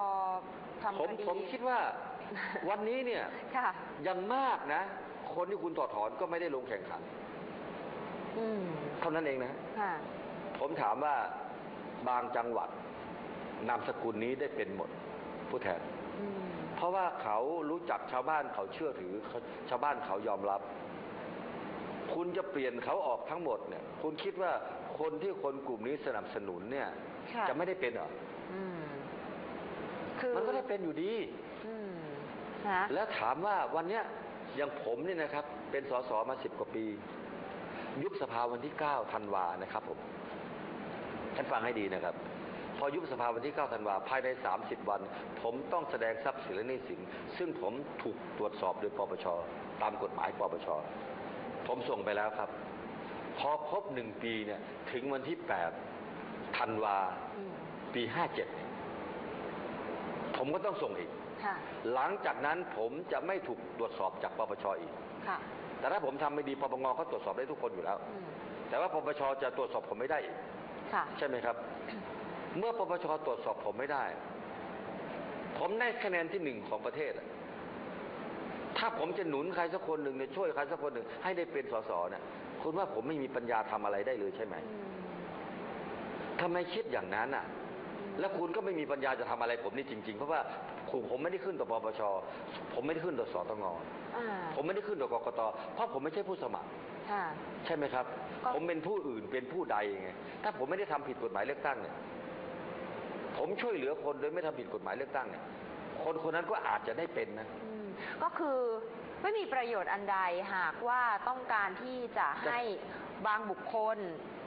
พอทำผมคดี ผมคิดว่า วันนี้เนี่ยค่ะยังมากนะ คนที่คุณต่อถอนก็ไม่ได้ลงแข่งขัน อืมเท่านั้นเองนะ ค่ะผมถามว่าบางจังหวัด นามสกุลนี้ได้เป็นหมด ผู้แทน อืมเพราะว่าเขารู้จักชาวบ้านเขาเชื่อถือเขาชาวบ้านเขายอมรับ คุณจะเปลี่ยนเขาออกทั้งหมดเนี่ย คุณคิดว่าคนที่คนกลุ่มนี้สนับสนุนเนี่ย ค่ะจะไม่ได้เป็นเหรอ อืม คือมันก็ได้เป็นอยู่ดีอืมนะแล้วถามว่าวันเนี้ยอย่างผมเนี่ยนะครับ เป็นสสมาสิบกว่าปี ยุบสภาวันที่เก้าธันวานะครับผมท่านฟังให้ดีนะครับ พอยุบสภาวันที่เก้าธันวาภายในสามสิบวัน ผมต้องแสดงทรัพย์สินและหนี้สินซึ่งผมถูกตรวจสอบโดยปปชตามกฎหมายปปชผมส่งไปแล้วครับ พอครบหนึ่งปีเนี่ย ถึงวันที่แปดธันวาอืมปีห้าเจ็ด ผมก็ต้องส่งอีกค่ะหลังจากนั้นผมจะไม่ถูกตรวจสอบจากปปชอีกค่ะแต่ถ้าผมทำไม่ดีปปงเขาตรวจสอบได้ทุกคนอยู่แล้วอืมแต่ว่าปปชจะตรวจสอบผมไม่ได้อีกค่ะใช่ไหมครับ เมื่อปปชตรวจสอบผมไม่ได้ ผมได้คะแนนที่หนึ่งของประเทศอะถ้าผมจะหนุนใครสักคนหนึ่งเนี่ยช่วยใครสักคนหนึ่งให้ได้เป็นสสเนี่ยคุณว่าผมไม่มีปัญญาทำอะไรได้เลยใช่ไหมอืมทำไมคิดอย่างนั้นอะ แล้วคุณก็ไม่มีปัญญาจะทำอะไรผมนี่จริง ๆ เพราะว่าผมผมไม่ได้ขึ้นต่อปปชผมไม่ได้ขึ้นต่อสตงอ่าผมไม่ได้ขึ้นต่อกกตเพราะผมไม่ใช่ผู้สมัครค่ะใช่ไหมครับก็ผมเป็นผู้อื่นเป็นผู้ใดไงถ้าผมไม่ได้ทำผิดกฎหมายเลือกตั้งเนี่ยผมช่วยเหลือคนโดยไม่ทำผิดกฎหมายเลือกตั้งเนี่ยคนคนนั้นก็อาจจะได้เป็นนะอืมก็คือไม่มีประโยชน์อันใดหากว่าต้องการที่จะให้ บางบุคคล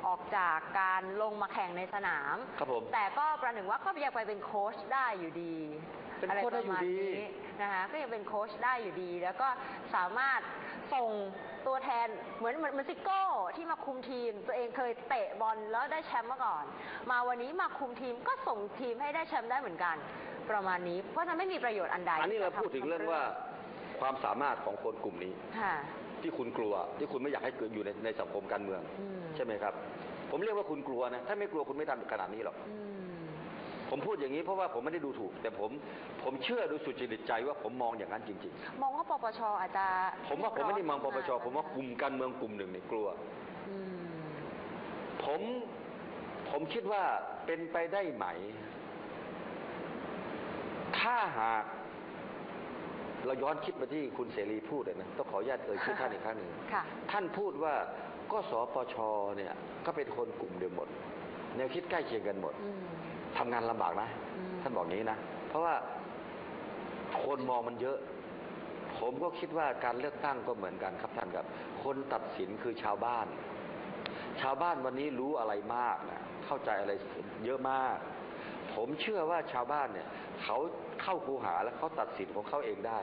ออกจากการลงมาแข่งในสนาม ครับผม แต่ก็ประหนึ่งว่าก็ยังไปเป็นโค้ชได้อยู่ดีเป็นอะไรโค้ชปได้ระอยู่มาณดีนี้นะคะก็ยังเป็นโค้ชได้อยู่ดี แล้วก็สามารถส่งตัวแทนเหมือนเหมือนเหมือนซิโก้ที่มาคุมทีม ตัวเองเคยเตะบอลแล้วได้แชมป์มาก่อน มาวันนี้มาคุมทีมก็ส่งทีมให้ได้แชมป์ได้เหมือนกัน ประมาณนี้ เพราะฉะนั้นไม่มีประโยชน์อันใดอันนี้เราที่จะทำพูดถึงเรื่องว่าความสามารถของคนกลุ่มนี้ ค่ะ ที่คุณกลัว ที่คุณไม่อยากให้เกิดอยู่ในในสังคมการเมือง อืม ใช่ไหมครับ ผมเรียกว่าคุณกลัวนะ ถ้าไม่กลัวคุณไม่ทำขนาดนี้หรอก อืม ผมพูดอย่างนี้เพราะว่าผมไม่ได้ดูถูก แต่ผมผมเชื่อโดยสุจริตใจว่าผมมองอย่างนั้นจริง มองว่าปปชอาจจะๆ ผมว่าผมไม่ได้มองปปชผมว่ากลุ่มการเมืองกลุ่มหนึ่งเนี่ยกลัว อืมผมผมคิดว่าเป็นไปได้ไหม ถ้าหาก เราย้อนคิดมาที่คุณเสรีพูดเลยนะต้องขออนุญาตเอ่ยชื่อท่านอีกครั้งหนึ่งค่ะท่านพูดว่าก็สปชเนี่ยก็เป็นคนกลุ่มเดียวหมด แนวคิดใกล้เคียงกันหมดอืมทำงานลำบากนะอืมท่านบอกงี้นะ เพราะว่าคนมองมันเยอะ ผมก็คิดว่าการเลือกตั้งก็เหมือนกันครับท่านครับ คนตัดสินคือชาวบ้าน ชาวบ้านวันนี้รู้อะไรมากนะเข้าใจอะไรเยอะมาก ผมเชื่อว่าชาวบ้านเนี่ย เขาเข้าคูหาแล้วเขาตัดสินของเขาเองได้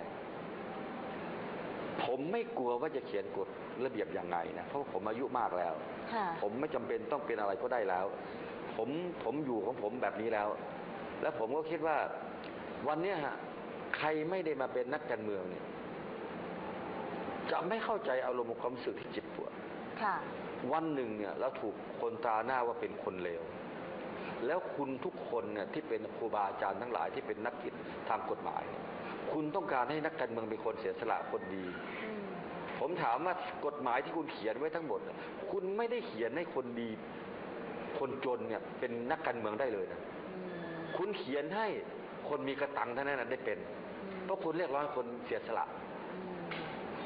ผมไม่กลัวว่าจะเขียนกฎระเบียบยังไงนะเพราะว่าผมอายุมากแล้วค่ะผมไม่จำเป็นต้องเป็นอะไรก็ได้แล้ว ผมผมอยู่ของผมแบบนี้แล้ว แล้วผมก็คิดว่า วันเนี้ยฮะใครไม่ได้มาเป็นนักการเมืองเนี่ย จะไม่เข้าใจอารมณ์ความรู้สึกที่เจ็บปวดค่ะวันหนึ่งเนี่ยเราถูกคนตราหน้าว่าเป็นคนเลว แล้วคุณทุกคนเนี่ยที่เป็นครูบาอาจารย์ทั้งหลายที่เป็นนักกิจทางกฎหมายเนี่ยคุณต้องการให้นักการเมืองเป็นคนเสียสละคนดีอืมผมถามว่ากฎหมายที่คุณเขียนไว้ทั้งหมดน่ะคุณไม่ได้เขียนให้คนดี คนจนเนี่ยเป็นนักการเมืองได้เลยนะอืมคุณเขียนให้คนมีกระตังเท่านั้นนะได้เป็น เพราะคุณเรียกร้องให้คนเสียสละอืม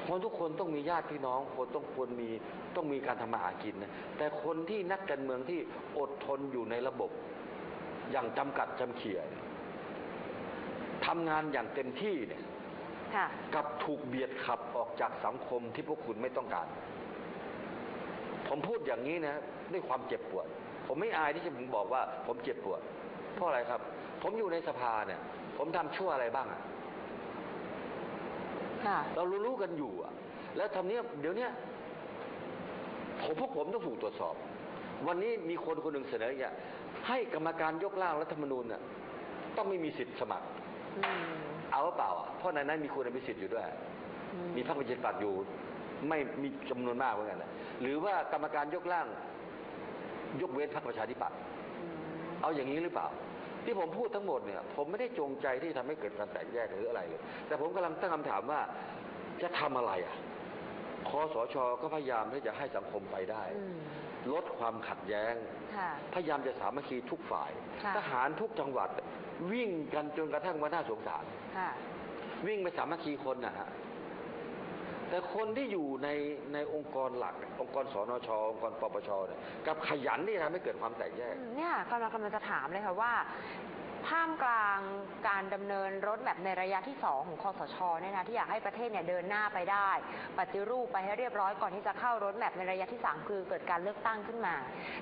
คนทุกคนต้องมีญาติพี่น้องคนต้องควรมีต้องมีการทำมาหากินนะแต่คนที่นักการเมืองที่อดทนอยู่ในระบบ อย่างจำกัดจำเขี่ยเนี่ยทำงานอย่างเต็มที่เนี่ยค่ะกับถูกเบียดขับออกจากสังคมที่พวกคุณไม่ต้องการ ผมพูดอย่างนี้นะด้วยความเจ็บปวด ผมไม่อายที่จะผมบอกว่า ผมเจ็บปวด เพราะอะไรครับ ผมอยู่ในสภาเนี่ย ผมทำชั่วอะไรบ้างอะค่ะ เรารู้ๆกันอยู่อะแล้วทำเนี้ยเดี๋ยวเนี้ยผมพวกผมต้องถูกตรวจสอบ วันนี้มีคนคนหนึ่งเสนออย่างให้กรรมการยกร่างรัฐธรรมนูญน่ะต้องไม่มีสิทธิ์สมัครอืมเอาหรือเปล่าอะเพราะในนั้นมีคุณอภิสิทธิ์อยู่ด้วยอืมีพรรคประชาธิปัตย์อยู่ ไม่มีจำนวนมากเหมือนกันนะหรือว่ากรรมการยกร่าง ยกเว้นพรรคประชาธิปัตย์อืมเอาอย่างนี้หรือเปล่าผ ที่ผมพูดทั้งหมดเนี่ย ผมไม่ได้จงใจที่ทำให้เกิดการแตกแยกหรืออะไรเลย แต่ผมกำลังตั้งคำถามว่าจะทำอะไรอะคอสชก็พยายามที่จะให้สังคมไปได้อืมลดความขัดแย้งค่ะพยายามจะสามัคคีทุกฝ่ายค่ะทหารทุกจังหวัดวิ่งกันจนกระทั่งว่าน่าสงสารค่ะวิ่งไปสามัคคีคนนะฮะ แต่คนที่อยู่ในในองค์กรหลัก องค์กรสนช องค์กรปปชเนี่ยกับขยันที่ทำให้เกิดความแตกแยก เนี่ยกำลังกำลังจะถามเลยค่ะว่าท่ามกลางการดำเนินรถแบบในระยะที่สองของคอสชเนี่ยนะที่อยากให้ประเทศเนี่ยเดินหน้าไปได้ ปฏิรูปไปให้เรียบร้อยก่อนที่จะเข้ารถแบบในระยะที่สามคือเกิดการเลือกตั้งขึ้นมา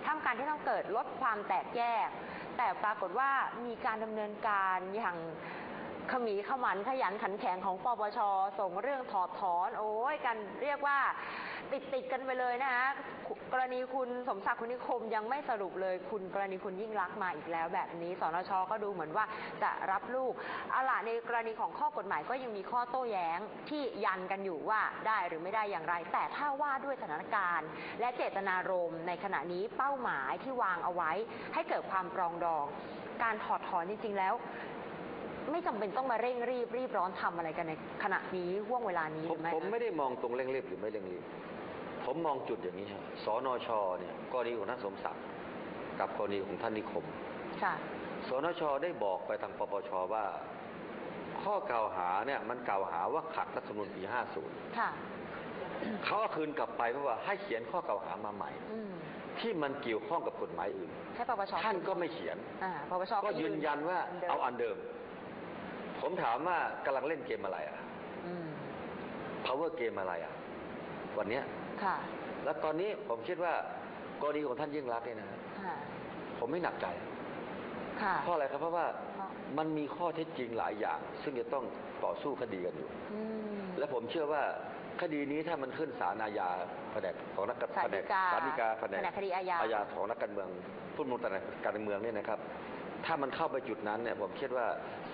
ท่ามกลางที่ต้องเกิดลดความแตกแยก แต่ปรากฏว่ามีการดำเนินการอย่าง ขมีขมันขยันขันแข็งของปปชส่งเรื่องถอดถอน โอ้ยกันเรียกว่าติดติดกันไปเลยนะคะกรณีคุณสมศักดิ์คุณนิคมยังไม่สรุปเลยคุณกรณีคุณยิ่งรักมาอีกแล้วแบบนี้สนชก็ดูเหมือนว่าจะรับลูกเอาล่ะในกรณีของข้อกฎหมายก็ยังมีข้อโต้แย้งที่ยันกันอยู่ว่าได้หรือไม่ได้อย่างไร แต่ถ้าว่าด้วยสถานการณ์ และเจตนารมณ์ในขณะนี้เป้าหมายที่วางเอาไว้ ให้เกิดความปรองดอง การถอดถอนจริง ๆ แล้ว ไม่จำเป็นต้องมาเร่งรีบรีบร้อนทำอะไรกันในขณะนี้ห่วงเวลานี้ผมหรือไม่ผมคะ ไม่ได้มองตรงเร่งรีบหรือไม่เร่งรีบ ผมมองจุดอย่างนี้ครับสนชเนี่ยกรณีของท่านสมศักดิ์กับกรณีของท่านนิคม ค่ะ สนชได้บอกไปทางปปชว่า ข้อกล่าวหาเนี่ยมันกล่าวหาว่าขัดรัฐธรรมนูญปี ค่ะ 50 เขาก็คืนกลับไปเพราะว่าให้เขียนข้อกล่าวหามาใหม่ อืมที่มันเกี่ยวข้องกับกฎหมายอื่น ให้ปปชท่านก็ไม่เขียน อ่าปปชก็ยืนยันว่าดิมเอาอันเดิม ผมถามว่ากำลังเล่นเกมอะไรอะอืม power เกมอะไรอะ วันเนี้ยค่ะ แล้วตอนนี้ผมคิดว่ากรณีของท่านยิ่งรักษณ์เนี่ยนะฮะค่ะ ผมไม่หนักใจ ค่ะ เพราะอะไรครับเพราะว่าเพราะมันมีข้อเท็จจริงหลายอย่าง ซึ่งจะต้องต่อสู้คดีกันอยู่ อืม และผมเชื่อว่าคดีนี้ถ้ามันขึ้นศาลอาญาแผนกของนักการศาลฎีกาศาลฎีกาแผนแผนกคดีอาญาอาญา ของนักการเมืองผู้ดำเนินการเมืองเนี่ยนะครับ ถ้ามันเข้าไปจุดนั้นเนี่ยผมคิดว่า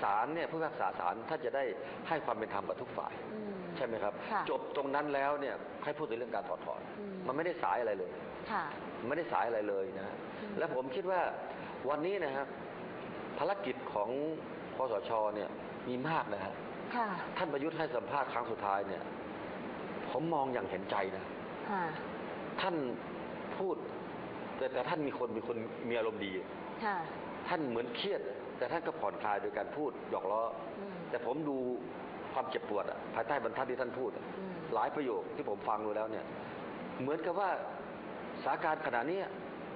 ศาลเนี่ยผู้พิพากษาศาลถ้านจะได้ให้ความเป็นธรรมกับทุกฝ่ายอืมใช่ไหมครับ ค่ะจบตรงนั้นแล้วเนี่ยให้พูดถึงเรื่องการถอดถอน อืม มันไม่ได้สายอะไรเลย ค่ะ ไม่ได้สายอะไรเลยนะ อืม และผมคิดว่าวันนี้นะครับภารกิจของคอสชเนี่ยมีมากนะฮะค่ะ ท่านประยุทธ์ให้สัมภาษณ์ครั้งสุดท้ายเนี่ย ผมมองอย่างเห็นใจนะ ค่ะ ท่านพูด แต่แต่ท่านมีคนมีคนมีอารมณ์ดี ค่ะ ท่านเหมือนเครียด แต่ท่านก็ผ่อนคลายโดยการพูดหยอกล้อออืมแต่ผมดูความเจ็บปวดอะภายใต้บรรทัดที่ท่านพูดอะอืมหลายประโยคที่ผมฟังดูแล้วเนี่ย เหมือนกับว่าสถานการณ์ขณะนี้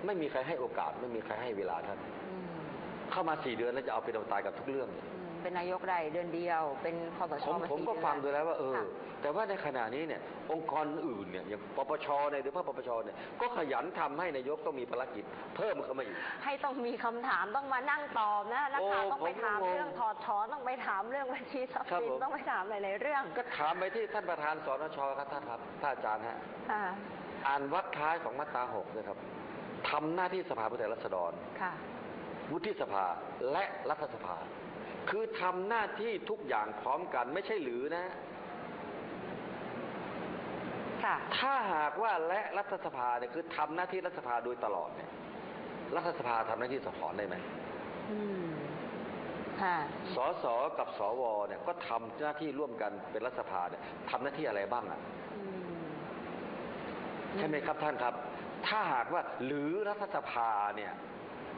ไม่มีใครให้โอกาส ไม่มีใครให้เวลาท่านอืมเข้ามาสี่เดือนแล้วจะเอาเป็นเอาตายกับทุกเรื่องเนี่ยอืม เป็นนายกได้เดือนเดียว เป็นคอสชผมมาผมสี่ก็เดือน ฟังดูแล้วว่าเออ ค่ะ แต่ว่าในขณะนี้เนี่ย องค์กรอื่นเนี่ยอย่างปปชเนี่ยหรือว่าปปชเนี่ยก็ขยันทำให้นายกต้องมีภารกิจ เพิ่มเข้ามาอีก ให้ต้องมีคำถามต้องมานั่งตอบนะนักข่าวโอ้ต้องไปถามผมก็งงเรื่องถอดถอนต้องไปถามเรื่องบัญชีทรัพย์ครับสินผม ต้องไปถามหลายๆเรื่องก็ถามไปที่ท่านประธานสนชครับท่านครับท่านอาจารย์ฮะค่ะอ่านวัดท้ายของมาตราหกนะครับทำหน้าที่สภาผู้แทนราษฎร ค่ะ วุฒิสภาและรัฐสภา คือทำหน้าที่ทุกอย่างพร้อมกันไม่ใช่หรือนะ ค่ะ ถ้าหากว่าและรัฐสภาเนี่ยคือทำหน้าที่รัฐสภาโดยตลอดเนี่ย รัฐสภาทำหน้าที่สะท้อนได้ไหมอืม ค่ะ สสกับสวเนี่ยก็ทำหน้าที่ร่วมกันเป็นรัฐสภาเนี่ยทำหน้าที่อะไรบ้างอะ อืม ใช่ไหมครับท่านครับ ถ้าหากว่าหรือรัฐสภาเนี่ย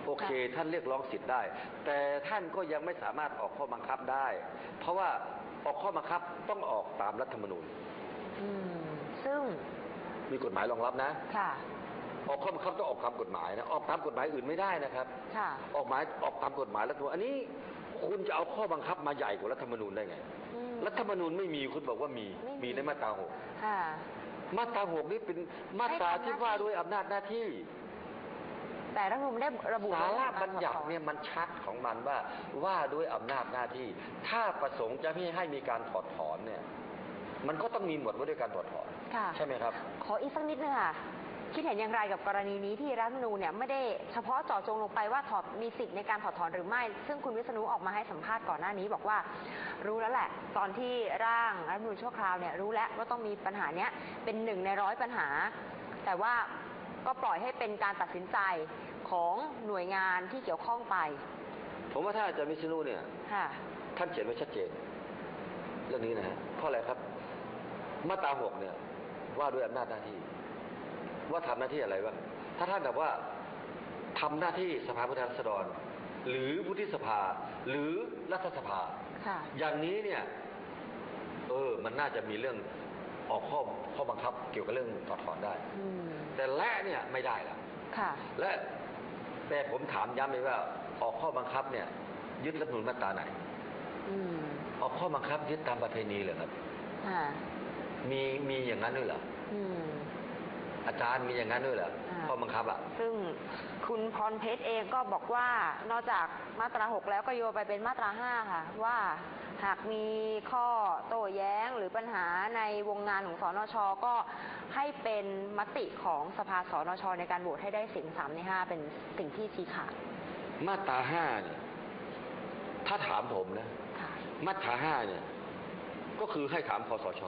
โอเค ท่านเรียกร้องสิทธิ์ได้ แต่ท่านก็ยังไม่สามารถออกข้อบังคับได้ เพราะว่าออกข้อบังคับต้องออกตามรัฐธรรมนูญอืมซึ่งมีกฎหมายรองรับนะค่ะออกข้อบังคับต้องออกตามกฎหมายนะออกตามกฎหมายอื่นไม่ได้นะครับค่ะออกหมายออกตามกฎหมายรัฐธรรมนูญอันนี้คุณจะเอาข้อบังคับมาใหญ่กว่ารัฐธรรมนูญได้ไงอืมรัฐธรรมนูญไม่มีคุณบอกว่ามีไม่มีมีในมาตราหกค่ะมาตราหกนี่เป็นมาตราให้ทำหน้าที่ที่ว่าด้วยอำนาจหน้าที่ แต่รัฐธรรมนูญไม่ได้ระบุสาระไว้บัญญัติเนี่ยมันชัดของมันว่าว่าด้วยอำนาจหน้าที่ ถ้าประสงค์จะไม่ให้มีการถอดถอนเนี่ย มันก็ต้องมีหมวดว่าด้วยการถอดถอนค่ะใช่ไหมครับ ขออีกสักนิดนึงค่ะคิดเห็นอย่างไรกับกรณีนี้ที่รัฐธรรมนูญเนี่ยไม่ได้เฉพาะเจาะจงลงไปว่าถอดมีสิทธิ์ในการถอดถอนหรือไม่ ซึ่งคุณวิษณุออกมาให้สัมภาษณ์ก่อนหน้านี้ บอกว่ารู้แล้วแหละ ตอนที่ร่างรัฐธรรมนูญชั่วคราวเนี่ยรู้แล้วว่าต้องมีปัญหาเนี้ยเป็นหนึ่งในร้อยปัญหา แต่ว่าก็ปล่อยให้เป็นการตัดสินใจ ของหน่วยงานที่เกี่ยวข้องไป ผมว่าถ้าอาจารย์วิษณุเนี่ยค่ะท่านเขียนไว้ชัดเจน เรื่องนี้นะฮะเพราะอะไรครับ มาตราหกเนี่ย ว่าด้วยอำนาจหน้าที่ ว่าทำหน้าที่อะไรบ้างถ้าท่านแบบว่าทำหน้าที่สภาผู้แทนราษฎร หรือวุฒิสภา หรือรัฐสภาค่ะอย่างนี้เนี่ย เออ มันน่าจะมีเรื่องออกข้อข้อบังคับเกี่ยวกับเรื่องถอดถอนได้อืมแต่และเนี่ยไม่ได้ละค่ะและ แต่ผมถามย้ำเลยว่า ออกข้อบังคับเนี่ย ยึดรัฐธรรมนูญมาตราไหนอืมออกข้อบังคับยึดตามประเพณีเหรอครับค่ะมีมีอย่างนั้นด้วยเหรออืมอาจารย์มีอย่างนั้นด้วยเหรออ่าข้อบังคับอะ ซึ่งคุณพรเพชรเองก็บอกว่านอกจากมาตราหกแล้วก็โยนไปเป็นมาตราห้าค่ะ ว่า หากมีข้อโต้แย้งหรือปัญหาในวงงานของสนชก็ให้เป็นมติของสภาสนชในการโหวตให้ได้เสียงสามในห้าเป็นสิ่งที่ชี้ขาดมาตราห้าเนี่ยถ้าถามผมนะค่ะมาตราห้าเนี่ย ก็คือให้ถามคอสช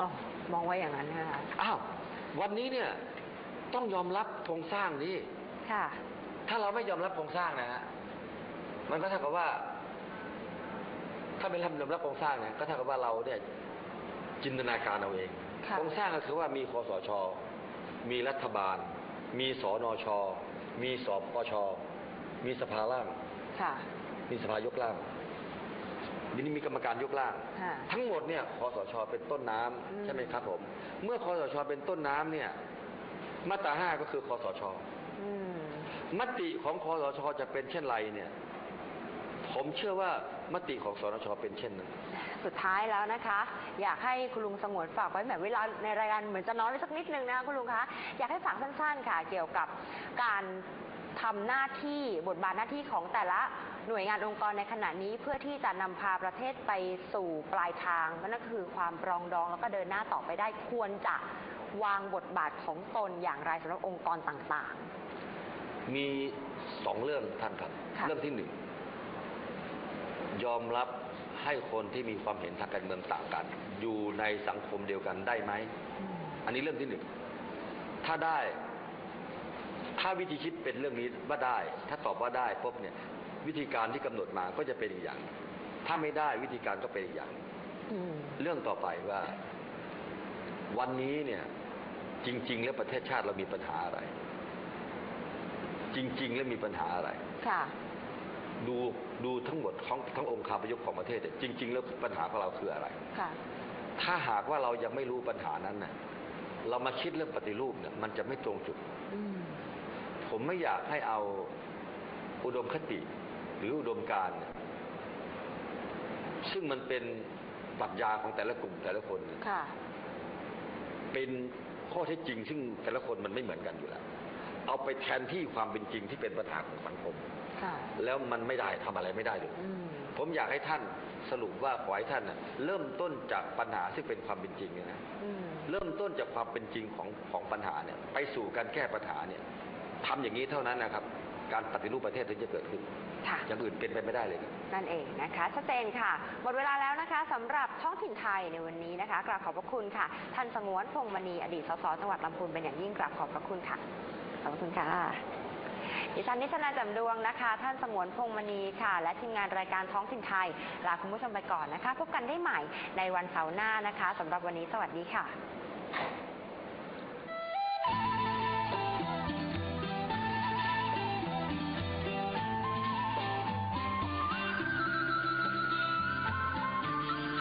อ๋อมองไว้อย่างนั้นนะคะอ้าววันนี้เนี่ย ต้องยอมรับโครงสร้างนี้ค่ะ ถ้าเราไม่ยอมรับโครงสร้างนะฮะมันก็เท่ากับว่า ถ้าไม่ยอมรับโครงสร้างเนี่ยก็เท่ากับว่าเราเนี่ยจินตนาการเอาเองค่ะโครงสร้างก็คือว่ามีคอสช มีรัฐบาล มีสนช มีสปช มีสภาล่างค่ะมีสภายกล่างทีนี้มีกรรมการยกล่างค่ะทั้งหมดเนี่ยคอสช เป็นต้นน้ำอืมใช่ไหมครับผม เมื่อคอสช เป็นต้นน้ำเนี่ย มาตราห้าก็คือคอสชอืมมติของคอสช จะเป็นเช่นไรเนี่ย ผมเชื่อว่า มติของสนชเป็นเช่นนั้น สุดท้ายแล้วนะคะ อยากให้คุณลุงสงวนฝากไว้แบบเวลาในรายการเหมือนจะน้อยไปสักนิดนึงนะคะคุณลุงคะอยากให้ฝากสั้นๆ ค่ะ เกี่ยวกับการทำหน้าที่บทบาทหน้าที่ของแต่ละหน่วยงานองค์กรในขณะนี้เพื่อที่จะนำพาประเทศไปสู่ปลายทางนั่นก็คือความปรองดองแล้วก็เดินหน้าต่อไปได้ควรจะวางบทบาทของตนอย่างไรสำหรับองค์กรต่างมีสองเรื่องท่านครับค่ะเรื่องที่หนึ่ง ยอมรับให้คนที่มีความเห็นทางการเมืองต่างกัน อยู่ในสังคมเดียวกันได้ไหมๆอันนี้เรื่องที่หนึ่ง ถ้าได้ ถ้าวิธีคิดเป็นเรื่องนี้ว่าได้ ถ้าตอบว่าได้ปุ๊บเนี่ย วิธีการที่กำหนดมาก็จะเป็นอีกอย่าง ถ้าไม่ได้วิธีการก็เป็นอีกอย่างอืมเรื่องต่อไปว่า วันนี้เนี่ย จริง ๆ แล้วประเทศชาติเรามีปัญหาอะไร จริง ๆ แล้วมีปัญหาอะไร ค่ะ ดูดูทั้งหมดของทั้งองค์คาพยพของประเทศเนี่ยจริง ๆ แล้วปัญหาของเราคืออะไร ค่ะ ถ้าหากว่าเรายังไม่รู้ปัญหานั้นน่ะเรามาคิดเรื่องปฏิรูปเนี่ยมันจะไม่ตรงจุด อืม ผมไม่อยากให้เอาอุดมคติ หรืออุดมการณ์เนี่ยซึ่งมันเป็นปรัชญาของแต่ละกลุ่มแต่ละคนเนี่ยค่ะ เป็นข้อเท็จจริง ซึ่งแต่ละคนมันไม่เหมือนกันอยู่แล้ว เอาไปแทนที่ความเป็นจริงที่เป็นปัญหาของสังคมค่ะแล้วมันไม่ได้ทำอะไรไม่ได้เลยอืมผมอยากให้ท่านสรุปว่าขอให้ท่านน่ะเริ่มต้นจากปัญหาซึ่งเป็นความเป็นจริงเนี่ยนะอืมเริ่มต้นจากความเป็นจริงของของปัญหาเนี่ย ไปสู่การแก้ปัญหาเนี่ยทำอย่างนี้เท่านั้นนะครับ การปฏิรูปประเทศถึงจะเกิดขึ้นค่ะอย่างอื่นเป็นไปไม่ได้เลยครับนั่นเองนะคะ ชัดเจนค่ะ หมดเวลาแล้วนะคะสำหรับท้องถิ่นไทยในวันนี้นะคะกราบขอบพระคุณค่ะ ท่านสงวนพงษ์มณีอดีตสสจังหวัดลำพูนเป็นอย่างยิ่งกราบขอบพระคุณค่ะ ขอบคุณค่ะ ดิฉันนิชนาจำดวงนะคะ ท่านสมวนพงมณีค่ะ และทีมงานรายการท้องถิ่นไทย ลาคุณผู้ชมไปก่อนนะคะ พบกันได้ใหม่ในวันเสาร์หน้านะคะสำหรับวันนี้สวัสดีค่ะ